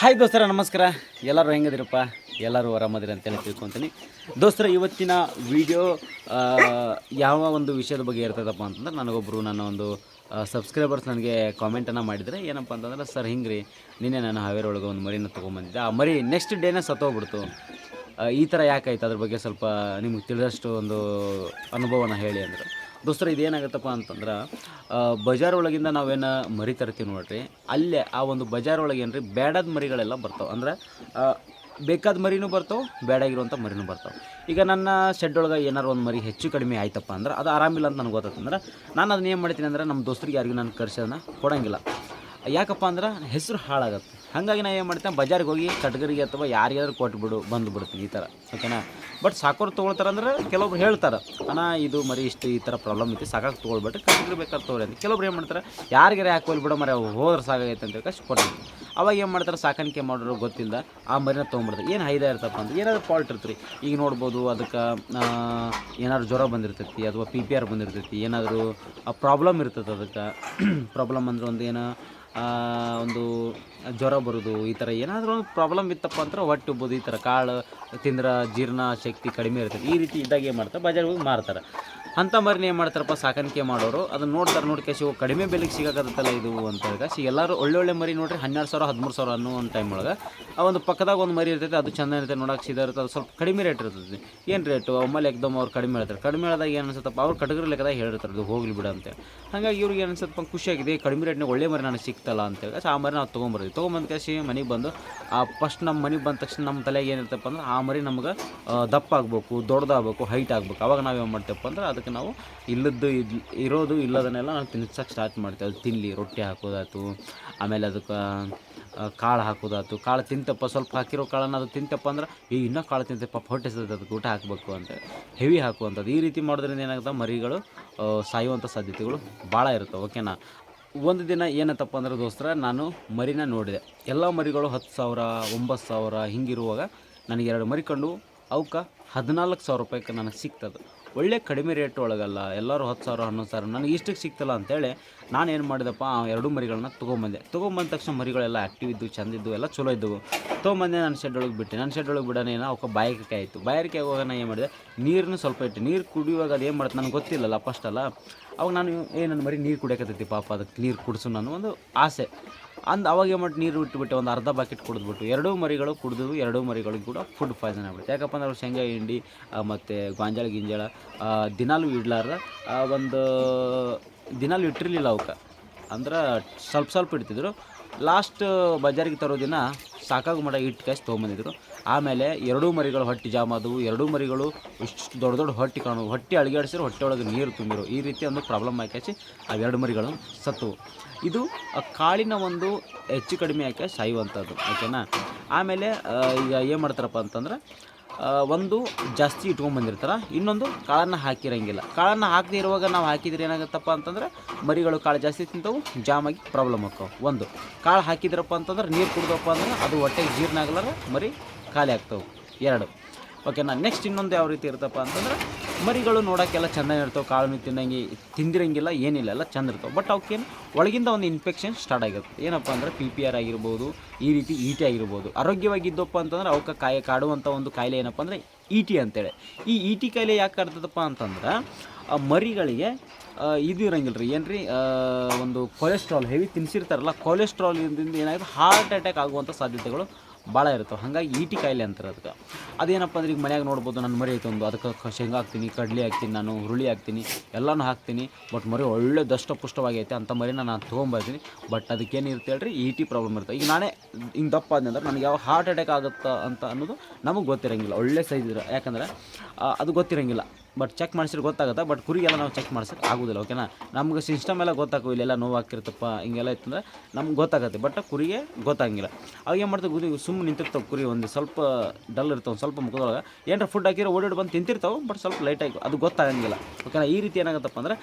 Hi ದೋಸ್ತರ, ನಮಸ್ಕಾರ. ಎಲ್ಲರೂ ಹೆಂಗದಿರಪ್ಪ ಎಲ್ಲರೂ ಆರಾಮದಿರ ಅಂತೇಳಿ ತಿಳ್ಕೊತೀನಿ. ದೋಸ್ತರ, ಇವತ್ತಿನ ವಿಡಿಯೋ ಯಾವ ಒಂದು ವಿಷಯದ ಬಗ್ಗೆ ಇರ್ತದಪ್ಪ ಅಂತಂದ್ರೆ ನನಗೊಬ್ಬರು ನನ್ನ ಒಂದು ಸಬ್ಸ್ಕ್ರೈಬರ್ಸ್ ನನಗೆ ಕಾಮೆಂಟನ್ನು ಮಾಡಿದರೆ, ಏನಪ್ಪ ಅಂತಂದ್ರೆ, ಸರ್ ಹಿಂಗೆ ರೀ ನಿನ್ನೆ ನಾನು ಹಾವೇರಿ ಒಳಗೆ ಒಂದು ಮರಿನ ತೊಗೊಂಬಂದಿದ್ದೆ. ಆ ಮರಿ ನೆಕ್ಸ್ಟ್ ಡೇನೇ ಸತ್ತೋಗ್ಬಿಡ್ತು. ಈ ಥರ ಯಾಕಾಯ್ತು? ಅದ್ರ ಬಗ್ಗೆ ಸ್ವಲ್ಪ ನಿಮಗೆ ತಿಳಿದಷ್ಟು ಒಂದು ಅನುಭವನ ಹೇಳಿ ಅಂದ್ರೆ. ದೋಸ್ತರ, ಇದೇನಾಗುತ್ತಪ್ಪ ಅಂತಂದ್ರೆ ಬಜಾರ್ ಒಳಗಿಂದ ನಾವೇನು ಮರಿ ತರ್ತೀವಿ ನೋಡ್ರಿ. ಅಲ್ಲೇ ಆ ಒಂದು ಬಜಾರ್ ಒಳಗೆ ಏನ್ರಿ ಬೇಡದ ಮರಿಗಳೆಲ್ಲ ಬರ್ತಾವೆ. ಅಂದ್ರೆ ಬೇಕಾದ ಮರಿನೂ ಬರ್ತಾವೆ ಬೇಡಾಗಿರುವಂಥ ಮರಿನೂ ಬರ್ತಾವೆ. ಈಗ ನನ್ನ ಶೆಡ್ ಒಳಗೆ ಏನಾರು ಒಂದು ಮರಿ ಹೆಚ್ಚು ಕಡಿಮೆ ಆಯ್ತಪ್ಪ ಅಂದ್ರೆ, ಅದು ಆರಾಮಿಲ್ಲ ಅಂತ ನನಗೆ ಗೊತ್ತಂದ್ರೆ ನಾನು ಅದನ್ನ ಏನು ಮಾಡ್ತೀನಿ ಅಂದ್ರೆ ನಮ್ಮ ದೋಸ್ತರಿಗೆ ಯಾರಿಗೂ ನಾನು ಕರ್ಸೋದನ್ನ ಕೊಡೋಂಗಿಲ್ಲ. ಯಾಕಪ್ಪ ಅಂದ್ರೆ, ಹೆಸರು ಹಾಳಾಗತ್ತೆ. ಹಾಗಾಗಿ ನಾನು ಏನು ಮಾಡ್ತೇನೆ, ಬಜಾರಿಗೆ ಹೋಗಿ ಕಟ್ಗರಿಗೆ ಅಥವಾ ಯಾರಿಗಾದ್ರೂ ಕೊಟ್ಬಿಡು ಬಂದು ಬಿಡ್ತೀನಿ ಈ ಥರ ಓಕೆನಾ ಬಟ್ ಸಾಕೋರು ತೊಗೊಳ್ತಾರೆ ಅಂದ್ರೆ ಕೆಲವೊಬ್ರು ಹೇಳ್ತಾರೆ, ಅಣ್ಣ ಇದು ಮರಿ ಇಷ್ಟು ಈ ಥರ ಪ್ರಾಬ್ಲಮ್ ಐತಿ ಸಾಕಾಗಿ ತೊಗೊಳ್ಬಿಟ್ಟು ಕಟ್ಗರಿ ಬೇಕಾದ್ರೆ ತೊಗೊಳಿ ಅಂತ. ಕೆಲವೊಬ್ರು ಏನು ಮಾಡ್ತಾರೆ, ಯಾರಿಗಾರ ಹಾಕೋಲ್ ಬಿಡೋ ಮರಿ ಹೋದ್ರೆ ಸಾಕಾಗೈತೆ ಅಂತ ಕಷ್ಟ ಕೊಡ್ತೀನಿ ಅವಾಗ ಏನು ಮಾಡ್ತಾರೆ, ಸಾಕಾಣಿಕೆ ಮಾಡೋರು ಗೊತ್ತಿಲ್ಲ, ಆ ಮರಿನ ತೊಗೊಂಬಿಡ್ತಾರೆ ಏನು ಹೈದ ಇರ್ತಪ್ಪ ಅಂತ ಏನಾದ್ರು ಫಾಲ್ಟ್ ಇರ್ತೀರಿ ಈಗ ನೋಡ್ಬೋದು ಅದಕ್ಕೆ ಏನಾದ್ರು ಜ್ವರ ಬಂದಿರ್ತೈತಿ ಅಥವಾ ಪಿ ಪಿ ಆರ್ ಬಂದಿರ್ತೈತಿ, ಏನಾದರೂ ಪ್ರಾಬ್ಲಮ್ ಇರ್ತೈತೆ ಅದಕ್ಕೆ. ಪ್ರಾಬ್ಲಮ್ ಅಂದ್ರೆ ಒಂದು ಏನು ಒಂದು ಜ್ವರ ಬರೋದು, ಈ ಥರ ಏನಾದರೂ ಒಂದು ಪ್ರಾಬ್ಲಮ್ ಇತ್ತಪ್ಪ ಅಂದ್ರೆ ಹೊಟ್ಟೆ ಉಬ್ಬೋದು, ಈ ಥರ ಕಾಳು ತಿಂದ್ರೆ ಜೀರ್ಣ ಶಕ್ತಿ ಕಡಿಮೆ ಇರ್ತದೆ. ಈ ರೀತಿ ಇದ್ದಾಗ ಏನು ಮಾಡ್ತಾರೆ ಬಜಾರ್ಗೆ ಹೋಗಿ ಮಾರ್ತಾರೆ. ಅಂಥ ಏನು ಮಾಡ್ತಾರಪ್ಪ, ಸಾಕಾಣಿಕೆ ಮಾಡೋರು. ಅದನ್ನ ನೋಡ್ತಾರೆ ನೋಡಿ ಕೇಸಿ ಕಡಿಮೆ ಬೆಲೆಗೆ ಸಿಗಾಕತ್ತಲ್ಲ ಇದು ಅಂತ ಹೇಳಿ. ಎಲ್ಲರೂ ಒಳ್ಳೊಳ್ಳೆ ಮರಿ ನೋಡ್ರಿ, ಹನ್ನೆರಡು ಸಾವಿರ, ಹದಿಮೂರು ಸಾವಿರ ಅನ್ನೋ ಒಂದು ಟೈಮ್ ಒಳಗೆ. ಆ ಒಂದು ಪಕ್ಕದಾಗ ಒಂದು ಮರಿ ಇರ್ತೈತೆ, ಅದು ಚಂದ ಇರ್ತೈತೆ ನೋಡಕ್ಕೆ ಸೀದಾ ಅದು ಸ್ವಲ್ಪ ಕಡಿಮೆ ರೇಟ್ ಇರ್ತೈತಿ. ಏನು ರೇಟು ಒಮ್ಮೆಲೆ ಎಕ್ದಮ್ ಅವ್ರು ಕಡಿಮೆ ಹೇಳ್ತಾರೆ. ಕಡಿಮೆ ಹೇಳಿದಾಗ ಏನು ಅನ್ಸುತ್ತಪ್ಪ? ಅವ್ರು ಕಟಗರಿ ಲೆಕ್ಕದಾಗ ಹೇಳಿರ್ತಾರೆ, ಅದು ಹೋಗ್ಲಿ ಬಿಡು ಅಂತ ಹಾಗಾಗಿ ಇವ್ರಿಗೆ ಏನು ಅನ್ಸುತ್ತಪ್ಪ ಖುಷಿಯಾಗಿದೆ ಕಡಿಮೆ ರೇಟ್ನಾಗ ಒಳ್ಳೆ ಮರಿ ನನಗೆ ಸಿಕ್ತಲ್ಲ ಅಂತೇಳಿ ಆ ಮರಿ ನಾವು ತೊಗೊಂಬರ್ತೀವಿ ತೊಗೊಂಬಂದ ಕಸಿ ಮನೆಗೆ ಬಂದು, ಆ ಫಸ್ಟ್ ನಮ್ಮ ಮನೆಗೆ ಬಂದ ತಕ್ಷಣ ನಮ್ಮ ತಲೆಗೆ ಏನಿರ್ತಪ್ಪ ಅಂದ್ರೆ, ಆ ಮರಿ ನಮ್ಗೆ ದಪ್ಪ ಆಗಬೇಕು, ದೊಡ್ಡದಾಗಬೇಕು ಹೈಟ್ ಆಗಬೇಕು. ಅವಾಗ ನಾವು ಏನು ಮಾಡ್ತೇವಪ್ಪ ಅಂದ್ರೆ ಅದಕ್ಕೆ ನಾವು ಇಲ್ಲದ್ದು ಇದ್ ಇರೋದು ಇಲ್ಲದನ್ನೆಲ್ಲ ನಾವು ತಿನ್ಸಕ್ಕೆ ಸ್ಟಾರ್ಟ್ ಮಾಡ್ತೇವೆ. ಅದು ತಿನ್ನಲಿ ರೊಟ್ಟಿ ಹಾಕೋದಾಯ್ತು, ಆಮೇಲೆ ಅದಕ್ಕೆ ಕಾಳು ಹಾಕೋದಾಯ್ತು. ಕಾಳು ತಿಂತಪ್ಪ, ಸ್ವಲ್ಪ ಹಾಕಿರೋ ಕಾಳನ್ನು ಅದು ತಿಂತಪ್ಪ ಅಂದ್ರೆ ಈ ಇನ್ನೂ ಕಾಳು ತಿಂತಪ್ಪ ಹೊಟ್ಟೆ ಅದಕ್ಕೆ ಊಟ ಹಾಕಬೇಕು ಅಂತ. ಹೆವಿ ಹಾಕುವಂಥದ್ದು. ಈ ರೀತಿ ಮಾಡೋದ್ರಿಂದ ಏನಾಗುತ್ತೆ ಮರಿಗಳು ಸಾಯುವಂಥ ಸಾಧ್ಯತೆಗಳು ಭಾಳ ಇರ್ತವೆ. ಓಕೆನಾ? ಒಂದು ದಿನ ಏನತ್ತಪ್ಪ ಅಂದ್ರೆ ದೋಸ್ತರ, ನಾನು ಮರಿನ ನೋಡಿದೆ. ಎಲ್ಲ ಮರಿಗಳು ಹತ್ತು ಸಾವಿರ, ಒಂಬತ್ತು ಸಾವಿರ ಹಿಂಗಿರುವಾಗ ನನಗೆ ಎರಡು ಮರಿ ಕಂಡು ಅವಕ್ಕೆ ಹದಿನಾಲ್ಕು ಸಾವಿರ ರೂಪಾಯಿಗೆ ನನಗೆ ಸಿಗ್ತದೆ. ಒಳ್ಳೆ ಕಡಿಮೆ ರೇಟ್ ಒಳಗಲ್ಲ, ಎಲ್ಲರೂ ಹತ್ತು ಸಾವಿರ, ಹನ್ನೊಂದು ಸಾವಿರ, ನನಗೆ ಇಷ್ಟಕ್ಕೆ ಸಿಗ್ತಲ್ಲ ಅಂತೇಳಿ ಏನು ಮಾಡಿದಪ್ಪ ಎರಡು ಮರಿಗಳನ್ನ ತೊಗೊಂಬಂದೆ. ತೊಗೊಂಬಂದ ತಕ್ಷಣ ಮರಿಗಳೆಲ್ಲ ಆ್ಯಕ್ಟಿವ್ ಇದ್ದು ಚೆಂದ ಇದ್ದು ಎಲ್ಲ ಚಲೋ ಇದ್ದವು. ತೊಗೊಂಬಂದೆ ನನ್ನ ಶೆಡ್ ಒಳಗೆ ಬಿಟ್ಟೆ. ನನ್ನ ಶೆಡ್ ಒಳಗೆ ಬಿಡೋಣ ಏನೋ ಅವಕ್ಕೆ ಬಾಯಿಕೆ ಆಯಿತು. ಬಾಯಕೆ ಆಗುವಾಗ ನಾನು ಏನು ಮಾಡಿದೆ ನೀರನ್ನು ಸ್ವಲ್ಪ ಇಟ್ಟು, ನೀರು ಕುಡಿಯುವಾಗ ಅದು ಏನು ಮಾಡುತ್ತೆ, ನನಗೆ ಗೊತ್ತಿಲ್ಲಲ್ಲ ಫಸ್ಟ್ ಅಲ್ಲ. ಅವಾಗ ನಾನು ಏನು ಮರಿ ನೀರು ಕುಡಿಯೋಕತ್ತೈತಿ ಪಾಪ, ಅದಕ್ಕೆ ನೀರು ಕುಡಿಸು ನಾನು ಒಂದು ಆಸೆ. ಅಂದ್ ಅವಾಗ ಏನ್ಮಾಡಿ ನೀರು ಬಿಟ್ಟುಬಿಟ್ಟು ಒಂದು ಅರ್ಧ ಬಾಕೆಟ್ ಕುಡಿದ್ಬಿಟ್ಟು, ಎರಡೂ ಮರಿಗಳು ಕುಡಿದು ಎರಡೂ ಮರಿಗಳು ಕೂಡ ಫುಡ್ ಪಾಯ್ಸನ್ ಆಗ್ಬಿಡುತ್ತೆ. ಯಾಕಪ್ಪ ಅಂದ್ರೆ ಶೇಂಗಾ, ಹಿಂಡಿ ಮತ್ತು ಗಾಂಜಾಳ, ಗಿಂಜಾಳ ದಿನಾಲೂ ಇಡ್ಲಾರ್ದ ಒಂದು ದಿನಾಲೂ ಇಟ್ಟಿರಲಿಲ್ಲ ಅವಕ್ಕೆ. ಅಂದ್ರೆ ಸ್ವಲ್ಪ ಸ್ವಲ್ಪ ಇಡ್ತಿದ್ರು. ಲಾಸ್ಟ್ ಬಜಾರಿಗೆ ತರೋ ದಿನ ಸಾಕಾಗಿ ಮಡ ಇಟ್ಟು ಕಾಯಿಸಿ ತೊಗೊಂಬಂದಿದ್ರು. ಆಮೇಲೆ ಎರಡೂ ಮರಿಗಳು ಹೊಟ್ಟೆ ಜಾಮದು ಎರಡೂ ಮರಿಗಳು ಇಷ್ಟು ದೊಡ್ಡ ದೊಡ್ಡ ಹೊಟ್ಟೆ ಕಾಣು ಹೊಟ್ಟೆ ಅಳಿಗಾಡಿಸಿರು ಹೊಟ್ಟೆ ಒಳಗೆ ನೀರು ತುಂಬಿರು ಈ ರೀತಿ ಒಂದು ಪ್ರಾಬ್ಲಮ್ ಆಕಾಸಿ ಆ ಎರಡು ಮರಿಗಳು ಸತ್ತು ಇದು ಕಾಳಿನ ಒಂದು ಹೆಚ್ಚು ಕಡಿಮೆ ಆಯ್ಕೆ ಸಾಯುವಂಥದ್ದು. ಓಕೆನಾ? ಆಮೇಲೆ ಈಗ ಏನು ಮಾಡ್ತಾರಪ್ಪ ಅಂತಂದ್ರೆ ಒಂದು ಜಾಸ್ತಿ ಇಟ್ಕೊಂಡ್ಬಂದಿರ್ತಾರೆ ಇನ್ನೊಂದು ಕಾಳನ್ನು ಹಾಕಿರಂಗಿಲ್ಲ. ಕಾಳನ್ನು ಹಾಕದೇ ಇರುವಾಗ ನಾವು ಹಾಕಿದ್ರೆ ಏನಾಗುತ್ತಪ್ಪ ಅಂತಂದ್ರೆ ಮರಿಗಳು ಕಾಳು ಜಾಸ್ತಿ ತಿಂತವು ಜಾಮಾಗಿ ಪ್ರಾಬ್ಲಮ್ ಆಕ್ಕವು ಒಂದು, ಕಾಳು ಹಾಕಿದ್ರಪ್ಪ ಅಂತಂದ್ರೆ ನೀರು ಕುಡಿದಪ್ಪ ಅಂದ್ರೆ ಅದು ಹೊಟ್ಟೆಗೆ ಜೀರ್ಣ ಆಗಲಾರ ಮರಿ ಖಾಲಿ ಆಗ್ತವೆ. ಎರಡು ಓಕೆನಾ ನೆಕ್ಸ್ಟ್ ಇನ್ನೊಂದು ಯಾವ ರೀತಿ ಇರ್ತಪ್ಪ ಅಂತಂದ್ರೆ, ಮರಿಗಳು ನೋಡೋಕ್ಕೆಲ್ಲ ಚೆಂದ ಇರ್ತವೆ, ಕಾಳು ತಿನ್ನಂಗೆ, ತಿಂದಿರಂಗಿಲ್ಲ, ಏನಿಲ್ಲ, ಎಲ್ಲ ಚಂದ ಇರ್ತವೆ. ಬಟ್ ಅವಕ್ಕೇನು ಒಳಗಿಂದ ಒಂದು ಇನ್ಫೆಕ್ಷನ್ ಸ್ಟಾರ್ಟ್ ಆಗಿರುತ್ತೆ. ಏನಪ್ಪ ಅಂದರೆ ಪಿ ಪಿ ಆರ್ ಆಗಿರ್ಬೋದು, ಈ ರೀತಿ ಇ ಟಿ ಆಗಿರ್ಬೋದು. ಆರೋಗ್ಯವಾಗಿದ್ದಪ್ಪ ಅಂತಂದ್ರೆ ಅವಕ್ಕೆ ಕಾಯಿ ಕಾಡುವಂಥ ಒಂದು ಕಾಯಿಲೆ ಏನಪ್ಪ ಅಂದರೆ ಇ ಟಿ ಅಂತೇಳಿ. ಈ ಇ ಟಿ ಕಾಯಿಲೆ ಯಾಕೆ ಕಾಡ್ತದಪ್ಪ ಅಂತಂದ್ರೆ ಮರಿಗಳಿಗೆ ಇದು ಇರಂಗಿಲ್ಲ ರೀ ಏನು ರೀ ಒಂದು ಕೊಲೆಸ್ಟ್ರಾಲ್ ಹೆವಿ ತಿನ್ಸಿರ್ತಾರಲ್ಲ ಕೊಲೆಸ್ಟ್ರಾಲಿಂದ ಏನಾಗುತ್ತೆ ಹಾರ್ಟ್ ಅಟ್ಯಾಕ್ ಆಗುವಂಥ ಸಾಧ್ಯತೆಗಳು ಭಾಳ ಇರ್ತವೆ ಹಾಗಾಗಿ ಈಟಿ ಕಾಯಿಲೆ ಅಂತಾರೆ ಅದಕ್ಕೆ. ಅದೇನಪ್ಪ ಅಂದ್ರೆ ಈಗ ಮನ್ಯಾಗ ನೋಡ್ಬೋದು ನನ್ನ ಮರಿ ಐತೊಂದು, ಅದಕ್ಕೆ ಶೇಂಗಾ ಹಾಕ್ತೀನಿ, ಕಡ್ಲೆ ಹಾಕ್ತೀನಿ ನಾನು, ಹುರುಳಿ ಹಾಕ್ತೀನಿ, ಎಲ್ಲನೂ ಹಾಕ್ತೀನಿ ಬಟ್ ಮರಿ ಒಳ್ಳೆ ದಷ್ಟಪುಷ್ಟವಾಗೈತೆ ಅಂಥ ಮರಿನ ನಾನು ತೊಗೊಂಬರ್ತೀನಿ ಬಟ್ ಅದಕ್ಕೇನು ಇರುತ್ತೆ ಹೇಳ್ರಿ, ಈಟಿ ಪ್ರಾಬ್ಲಮ್ ಇರುತ್ತೆ. ಈಗ ನಾನೇ ಹಿಂಗೆ ದಪ್ಪ ಆದ್ನಂದ್ರೆ ನನಗೆ ಯಾವ ಹಾರ್ಟ್ ಅಟ್ಯಾಕ್ ಆಗುತ್ತಾ ಅಂತ ಅನ್ನೋದು ನಮಗೆ ಗೊತ್ತಿರಂಗಿಲ್ಲ. ಒಳ್ಳೆ ಸೈಜ್ ಇರೋ ಯಾಕಂದ್ರೆ ಅದು ಗೊತ್ತಿರಂಗಿಲ್ಲ. ಬಟ್ ಚೆಕ್ ಮಾಡಿಸಿದ್ರೆ ಗೊತ್ತಾಗುತ್ತೆ? ಬಟ್ ಕುರಿಗೆಲ್ಲ ನಾವು ಚೆಕ್ ಮಾಡ್ಸಕ್ಕೆ ಆಗೋದಿಲ್ಲ ಓಕೆನಾ ನಮ್ಗೆ ಸಿಸ್ಟಮ್ ಎಲ್ಲ ಗೊತ್ತಾಗೋ ಇಲ್ಲೆಲ್ಲ ನೋವು ಹಾಕಿರ್ತಪ್ಪ ಹಿಂಗೆಲ್ಲ ಇತ್ತಂದ್ರೆ ನಮ್ಗೆ ಗೊತ್ತಾಗುತ್ತೆ. ಬಟ್ ಕುರಿಗೆ ಗೊತ್ತಾಗಿಲ್ಲ. ಅವಾಗ ಏನು ಮಾಡ್ತಾವೆ ಕುರಿ ಸುಮ್ಮನೆ ನಿಂತಿರ್ತಾವೆ ಕುರಿ, ಒಂದು ಸ್ವಲ್ಪ ಡಲ್ ಇರ್ತಾವೆ ಸ್ವಲ್ಪ ಮುಖದೊಳಗೆ. ಏನಾರ ಫುಡ್ ಹಾಕಿರೋ ಓಡಾಡಿ ಬಂದು ತಿಂತಿರ್ತಾವೆ ಬಟ್ ಸ್ವಲ್ಪ ಲೈಟಾಗಿ ಅದು ಗೊತ್ತಾಗಂಗಿಲ್ಲ ಓಕೆನಾ ಈ ರೀತಿ ಏನಾಗುತ್ತಪ್ಪ ಅಂದ್ರೆ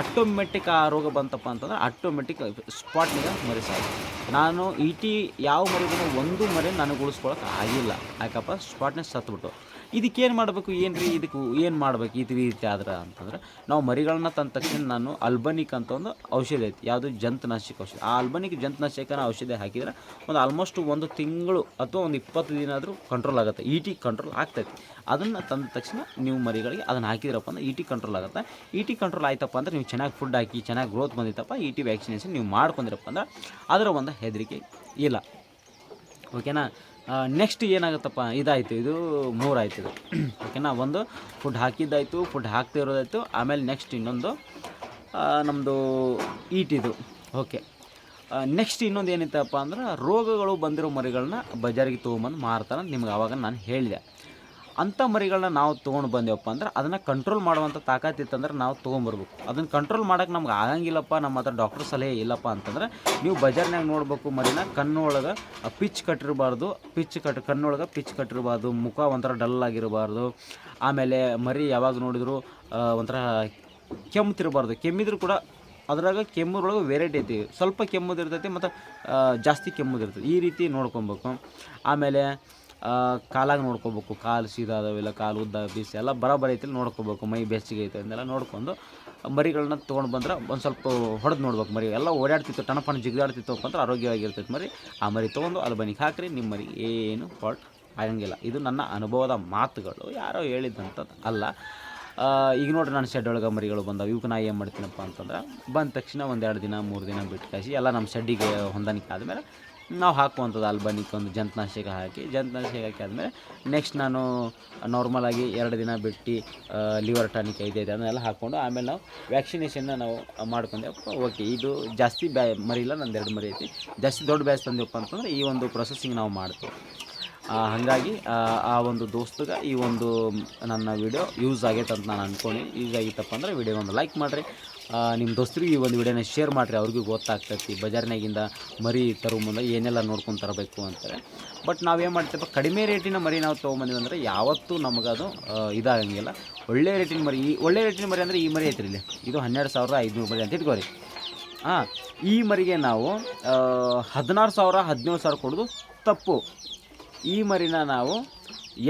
ಆಟೋಮೆಟಿಕ್ ಆ ರೋಗ ಬಂತಪ್ಪ ಅಂತಂದ್ರೆ ಆಟೋಮೆಟಿಕ್ ಸ್ಪಾಟ್ನಿಗೆ ಮರಿ ಸಾಕು ನಾನು ಈ ಟಿ ಯಾವ ಮರಿಗೂ ಒಂದು ಮರಿ ನನಗೆ ಉಳಿಸ್ಕೊಳಕ್ಕೆ ಆಗಿಲ್ಲ. ಯಾಕಪ್ಪ? ಸ್ಪಾಟ್ನೇ ಸತ್ಬಿಟ್ಟು ಇದಕ್ಕೇನು ಮಾಡಬೇಕು ಏನು ರೀ ಇದಕ್ಕೆ ಏನು ಮಾಡ್ಬೇಕು? ಈ ರೀತಿ ಆದ್ರೆ ಅಂತಂದ್ರೆ ನಾವು ಮರಿಗಳನ್ನ ತಂದ ತಕ್ಷಣ ನಾನು ಅಲ್ಬನಿಕ್ ಅಂತ ಒಂದು ಔಷಧಿ ಐತಿ. ಯಾವುದು? ಜಂತುನಾಶಕ ಔಷಧಿ. ಆ ಅಲ್ಬನಿಕ್ ಜಂತುನಾಶಕನ ಔಷಧಿ ಹಾಕಿದ್ರೆ ಒಂದು ಆಲ್ಮೋಸ್ಟ್ ಒಂದು ತಿಂಗಳು ಅಥವಾ ಒಂದು ಇಪ್ಪತ್ತು ದಿನ ಆದರೂ ಕಂಟ್ರೋಲ್ ಆಗುತ್ತೆ. ಇ ಟಿ ಕಂಟ್ರೋಲ್ ಆಗ್ತೈತಿ. ಅದನ್ನು ತಂದ ತಕ್ಷಣ ನೀವು ಮರಿಗಳಿಗೆ ಅದನ್ನು ಹಾಕಿದ್ರಪ್ಪ ಅಂದ್ರೆ ಟಿ ಕಂಟ್ರೋಲ್ ಆಗುತ್ತೆ. ಇ ಟಿ ಕಂಟ್ರೋಲ್ ಆಯ್ತಪ್ಪ ಅಂದ್ರೆ ನೀವು ಚೆನ್ನಾಗಿ ಫುಡ್ ಹಾಕಿ, ಚೆನ್ನಾಗಿ ಗ್ರೋತ್ ಬಂದಿತ್ತಪ್ಪ ಇ ಟಿ ವ್ಯಾಕ್ಸಿನೇಷನ್ ನೀವು ಮಾಡ್ಕೊಂಡಿರಪ್ಪ ಅಂದ್ರೆ ಅದರ ಒಂದು ಹೆದರಿಕೆ ಇಲ್ಲ. ಓಕೆನಾ ನೆಕ್ಸ್ಟ್ ಏನಾಗುತ್ತಪ್ಪ? ಇದಾಯಿತು, ಇದು ಮೂರಾಯ್ತು ಇದು. ಓಕೆನಾ? ಒಂದು ಫುಡ್ ಹಾಕಿದ್ದಾಯಿತು ಫುಡ್ ಹಾಕ್ತಿರೋದಾಯಿತು ಆಮೇಲೆ ನೆಕ್ಸ್ಟ್ ಇನ್ನೊಂದು ನಮ್ಮದು ಈಟಿದು ಓಕೆ ನೆಕ್ಸ್ಟ್ ಇನ್ನೊಂದು ಏನಿತ್ತಪ್ಪ ಅಂದ್ರೆ ರೋಗಗಳು ಬಂದಿರೋ ಮರಿಗಳನ್ನ ಬಜಾರಿಗೆ ತೊಗೊಂಬಂದು ಮಾರ್ತಾರೆ ನಿಮ್ಗೆ ಆವಾಗ ನಾನು ಹೇಳಿದೆ. ಅಂಥ ಮರಿಗಳನ್ನ ನಾವು ತೊಗೊಂಡು ಬಂದೇವಪ್ಪ ಅಂದ್ರೆ ಅದನ್ನು ಕಂಟ್ರೋಲ್ ಮಾಡುವಂಥ ತಾಕತ್ತಿತ್ತಂದ್ರೆ ನಾವು ತೊಗೊಂಬರ್ಬೇಕು. ಅದನ್ನು ಕಂಟ್ರೋಲ್ ಮಾಡೋಕೆ ನಮ್ಗೆ ಆಗಂಗಿಲ್ಲಪ್ಪ, ನಮ್ಮ ಹತ್ರ ಡಾಕ್ಟ್ರ್ ಸಲಹೆ ಇಲ್ಲಪ್ಪ ಅಂತಂದ್ರೆ ನೀವು ಬಜಾರ್ನಾಗ ನೋಡ್ಬೇಕು ಮರಿನ, ಕಣ್ಣೊಳಗೆ ಪಿಚ್ ಕಟ್ಟಿರಬಾರ್ದು, ಪಿಚ್ ಕಟ್, ಕಣ್ಣೊಳಗೆ ಪಿಚ್ ಕಟ್ಟಿರಬಾರ್ದು, ಮುಖ ಒಂಥರ ಡಲ್ ಆಗಿರಬಾರ್ದು, ಆಮೇಲೆ ಮರಿ ಯಾವಾಗ ನೋಡಿದ್ರು ಒಂಥರ ಕೆಮ್ಮುತ್ತಿರಬಾರ್ದು ಕೆಮ್ಮಿದ್ರು ಕೂಡ ಅದ್ರಾಗ ಕೆಮ್ಮುರೊಳಗೆ ವೆರೈಟಿ ಐತಿ. ಸ್ವಲ್ಪ ಕೆಮ್ಮುದಿರ್ತೈತಿ ಮತ್ತು ಜಾಸ್ತಿ ಕೆಮ್ಮುದಿರ್ತೈತಿ ಈ ರೀತಿ ನೋಡ್ಕೊಬೇಕು. ಆಮೇಲೆ ಕಾಲಾಗ ನೋಡ್ಕೋಬೇಕು. ಕಾಲು ಸೀದಾ ಅದಾವಿಲ್ಲ ಕಾಲು ಉದ್ದ ಬೀಸಿ ಎಲ್ಲ ಬರೋಬ್ಬರಿ ಐತಿಲ್ಲ ನೋಡ್ಕೋಬೇಕು. ಮೈ ಬೆಚ್ಚಗೆ ಐತೆ ಅಂದೆಲ್ಲ ನೋಡ್ಕೊಂಡು ಮರಿಗಳನ್ನ ತೊಗೊಂಡು ಬಂದ್ರೆ ಒಂದು ಸ್ವಲ್ಪ ಹೊಡೆದು ನೋಡ್ಬೇಕು ಮರಿ. ಎಲ್ಲ ಓಡಾಡ್ತಿತ್ತು ಟಣಪಣ ಜಿಗಿದಾಡ್ತಿತ್ತು ಅಂದ್ರೆ ಆರೋಗ್ಯವಾಗಿರ್ತೈತೆ ಮರಿ. ಆ ಮರಿ ತೊಗೊಂಡು ಅಲ್ಲಿ ಬನಿಗೆ ಹಾಕ್ರಿ ನಿಮ್ಮ ಮರಿ ಏನು ಫಾಲ್ಟ್ ಆಗಂಗಿಲ್ಲ. ಇದು ನನ್ನ ಅನುಭವದ ಮಾತುಗಳು, ಯಾರೋ ಹೇಳಿದ್ದಂಥದ್ದು ಅಲ್ಲ. ಈಗ ನೋಡ್ರಿ ನಾನು ಶೆಡ್ ಒಳಗೆ ಮರಿಗಳು ಬಂದವು. ಇವಕ್ಕೆ ನಾ ಏನು ಮಾಡ್ತೀನಪ್ಪ ಅಂತಂದ್ರೆ, ಬಂದ ತಕ್ಷಣ ಒಂದೆರಡು ದಿನ, ಮೂರು ದಿನ ಬಿಟ್ಟು ಕಾಯಿಸಿ, ಎಲ್ಲ ನಮ್ಮ ಶೆಡ್ಡಿಗೆ ಹೊಂದಾಣಿಕೆ ಆದಮೇಲೆ ನಾವು ಹಾಕುವಂಥದ್ದು ಅಲ್ಲಿ ಒಂದು ಜಂತನಾಶಕ ಹಾಕಿ ಜಂತ್ನಾಶಕ ಹಾಕಿ ಆದಮೇಲೆ ನೆಕ್ಸ್ಟ್ ನಾನು ನಾರ್ಮಲಾಗಿ ಎರಡು ದಿನ ಬಿಟ್ಟು ಲಿವರ್ ಟಾನಿಕ್ ಐದೈದು ಅದನ್ನೆಲ್ಲ ಹಾಕ್ಕೊಂಡು ಆಮೇಲೆ ನಾವು ವ್ಯಾಕ್ಸಿನೇಷನ್ನ ನಾವು ಮಾಡ್ಕೊಂಡೆ ಓಕೆ ಇದು ಜಾಸ್ತಿ ಬ್ಯಾ, ಮರಿ ಇಲ್ಲ, ನಂದು ಎರಡು ಮರಿ ಐತಿ. ಜಾಸ್ತಿ ದೊಡ್ಡ ಬ್ಯಾಚ್ ತಂದೆವಪ್ಪ ಅಂತಂದ್ರೆ ಈ ಒಂದು ಪ್ರೊಸೆಸಿಂಗ್ ನಾವು ಮಾಡ್ತೀವಿ. ಹಾಗಾಗಿ, ಆ ಒಂದು ದೋಸ್ತಗೆ ಈ ಒಂದು ನನ್ನ ವಿಡಿಯೋ ಯೂಸ್ ಆಗೈತೆ ಅಂತ ನಾನು ಅಂದ್ಕೊಂಡು ಯೂಸ್ ಆಗಿತ್ತಪ್ಪ ಅಂದ್ರೆ ವಿಡಿಯೋ ಒಂದು ಲೈಕ್ ಮಾಡಿರಿ. ನಿಮ್ಮ ದೋಸ್ತರಿಗೆ ಈ ಒಂದು ವಿಡಿಯೋನ ಶೇರ್ ಮಾಡಿರಿ, ಅವ್ರಿಗೂ ಗೊತ್ತಾಗ್ತೈತಿ. ಬಜಾರ್ನಾಗಿಂದ ಮರಿ ತರೋ ಮುಂದೆ ಏನೆಲ್ಲ ನೋಡ್ಕೊಂಡು ತರಬೇಕು ಅಂತಾರೆ. ಬಟ್ ನಾವೇನು ಮಾಡ್ತೀವಪ್ಪ, ಕಡಿಮೆ ರೇಟಿನ ಮರಿ ನಾವು ತೊಗೊಂಬಂದಿವಿ ಅಂದರೆ ಯಾವತ್ತೂ ನಮಗದು ಇದಾಗಂಗಿಲ್ಲ. ಒಳ್ಳೆ ರೇಟಿನ ಮರಿ, ಈ, ಒಳ್ಳೆ ರೇಟಿನ ಮರಿ ಅಂದರೆ ಈ ಮರಿ ಐತ್ರಿ ಇಲ್ಲಿ. ಇದು ಹನ್ನೆರಡು ಸಾವಿರ ಐದುನೂರು ಮರಿ ಅಂತ ಇಟ್ಕೋರಿ. ಹಾಂ ಈ ಮರಿಗೆ ನಾವು ಹದಿನಾರು ಸಾವಿರ, ಹದಿನೇಳು ಸಾವಿರ ಕೊಡೋದು ತಪ್ಪು. ಈ ಮರಿನ ನಾವು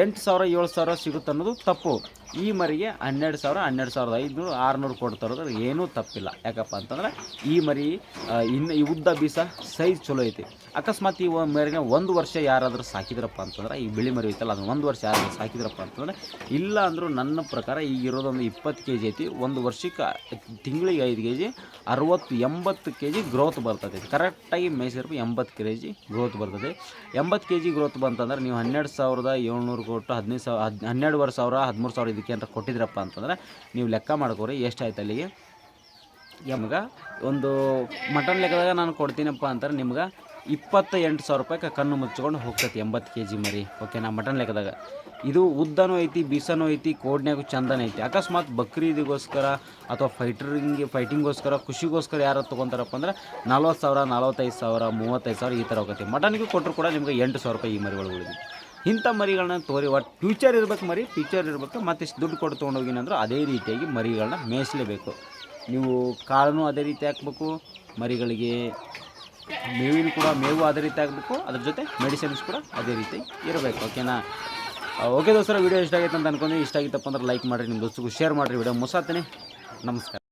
ಎಂಟು ಸಾವಿರ, ಏಳು ಸಾವಿರ ಸಿಗುತ್ತೆ ಅನ್ನೋದು ತಪ್ಪು. ಈ ಮರಿಗೆ ಹನ್ನೆರಡು ಸಾವಿರ, ಹನ್ನೆರಡು ಸಾವಿರದ ಐದುನೂರು, ಆರುನೂರು ಕೊಡ್ತಾರೋದ್ರೆ ಏನೂ ತಪ್ಪಿಲ್ಲ. ಯಾಕಪ್ಪ ಅಂತಂದ್ರೆ ಈ ಮರಿ ಇನ್ನು ಈ ಉದ್ದ ಬೀಸ ಸೈಜ್ ಚಲೋ ಐತಿ. ಅಕಸ್ಮಾತ್ ಈ ಮರಿಗೆ ಮರಿನ ಒಂದು ವರ್ಷ ಯಾರಾದರೂ ಸಾಕಿದ್ರಪ್ಪ ಅಂತಂದ್ರೆ, ಈ ಬಿಳಿ ಮರಿ ಐತಲ್ಲ, ಅದನ್ನ ಒಂದು ವರ್ಷ ಯಾರಾದರೂ ಸಾಕಿದ್ರಪ್ಪ ಅಂತಂದ್ರೆ, ಇಲ್ಲ ಅಂದರೂ ನನ್ನ ಪ್ರಕಾರ ಈಗ ಇರೋದೊಂದು ಇಪ್ಪತ್ತು ಕೆ ಜಿ ಐತಿ. ಒಂದು ವರ್ಷಕ್ಕೆ ತಿಂಗಳಿಗೆ ಐದು ಕೆ ಜಿ ಅರವತ್ತು, ಎಂಬತ್ತು ಕೆ ಜಿ ಗ್ರೋತ್ ಬರ್ತದೆ ಕರೆಕ್ಟಾಗಿ ಮೈಸೂರು ಎಂಬತ್ತು ಕೆ ಜಿ ಗ್ರೋತ್ ಬರ್ತದೆ. ಎಂಬತ್ತು ಕೆ ಜಿ ಗ್ರೋತ್ ಬಂತಂದ್ರೆ ನೀವು ಹನ್ನೆರಡು ಸಾವಿರದ ಏಳ್ನೂರು ಕೊಟ್ಟು ಹದಿನೈದು ಸಾವಿರ, ಹದ್ ಹನ್ನೆರಡುವರೆ ಸಾವಿರ, ಹದಿಮೂರು ಸಾವಿರ ಇದಕ್ಕೆ ಅಂತ ಕೊಟ್ಟಿದ್ರಪ್ಪ ಅಂತಂದ್ರೆ ನೀವು ಲೆಕ್ಕ ಮಾಡ್ಕೋರಿ ಎಷ್ಟಾಯ್ತು ಅಲ್ಲಿಗೆ ನಮ್ಗೆ ಒಂದು ಮಟನ್ ಲೆಕ್ಕದಾಗ ನಾನು ಕೊಡ್ತೀನಪ್ಪ ಅಂತಾರೆ ನಿಮ್ಗೆ ಇಪ್ಪತ್ತ ಎಂಟು ಸಾವಿರ ರೂಪಾಯಿಗೆ ಕಣ್ಣು ಮುಚ್ಕೊಂಡು ಹೋಗ್ತೈತಿ, ಎಂಬತ್ತು ಕೆ ಜಿ ಮರಿ ಓಕೆನಾ ಮಟನ್ ಲೆಕ್ಕದಾಗ. ಇದು ಉದ್ದನೂ ಐತಿ, ಬೀಸನೂ ಐತಿ, ಕೋಡ್ನ್ಯಾಗೂ ಚಂದನ ಐತಿ. ಅಕಸ್ಮಾತ್ ಬಕ್ರೀದಿಗೋಸ್ಕರ ಅಥವಾ ಫೈಟರಿಂಗ್ ಫೈಟಿಂಗೋಸ್ಕರ ಖುಷಿಗೋಸ್ಕರ ಯಾರು ತೊಗೊಂತಾರಪ್ಪ ಅಂದ್ರೆ ನಲ್ವತ್ತು ಸಾವಿರ, ನಲ್ವತ್ತೈದು ಸಾವಿರ, ಮೂವತ್ತೈದು ಸಾವಿರ ಈ ಥರ ಹೋಗತ್ತೆ. ಮಟನ್ಗೂ ಕೊಟ್ಟರು ಕೂಡ ನಿಮ್ಗೆ ಎಂಟು ಸಾವಿರ ರೂಪಾಯಿ ಈ ಮರಿಗಳು ಉಳಿದು ಇಂಥ ಮರಿಗಳನ್ನ ತೋರಿ ಒಟ್ಟು ಫ್ಯೂಚರ್ ಇರಬೇಕು ಮರಿ ಫ್ಯೂಚರ್ ಇರ್ಬೇಕು, ಮತ್ತಿಷ್ಟು ದುಡ್ಡು ಕೊಟ್ಟು ತೊಗೊಂಡೋಗಿನಂದ್ರೆ ಅದೇ ರೀತಿಯಾಗಿ ಮರಿಗಳನ್ನ ಮೇಯಿಸಲೇಬೇಕು. ನೀವು ಕಾಳನ್ನು ಅದೇ ರೀತಿ ಹಾಕ್ಬೇಕು, ಮರಿಗಳಿಗೆ ಮೇವಿನ ಕೂಡ ಮೇವು ಅದೇ ರೀತಿ ಆಗಬೇಕು ಅದ್ರ ಜೊತೆ ಮೆಡಿಸಿನ್ಸ್ ಕೂಡ ಅದೇ ರೀತಿ ಇರಬೇಕು ಓಕೆನಾ ಓಕೆ ದೋಸ್ತರ ವಿಡಿಯೋ ಇಷ್ಟ ಆಗೈತೆ ಅಂತ ಅನ್ಕೊಂಡು ಇಷ್ಟ ಆಗಿತ್ತಪ್ಪ ಅಂದ್ರೆ ಲೈಕ್ ಮಾಡಿರಿ ನಿಮ್ಮ ದೋಸ್ತಿಗೂ ಶೇರ್ ಮಾಡಿರಿ. ವಿಡಿಯೋ ಮುಸಾತೀನಿ ನಮಸ್ಕಾರ.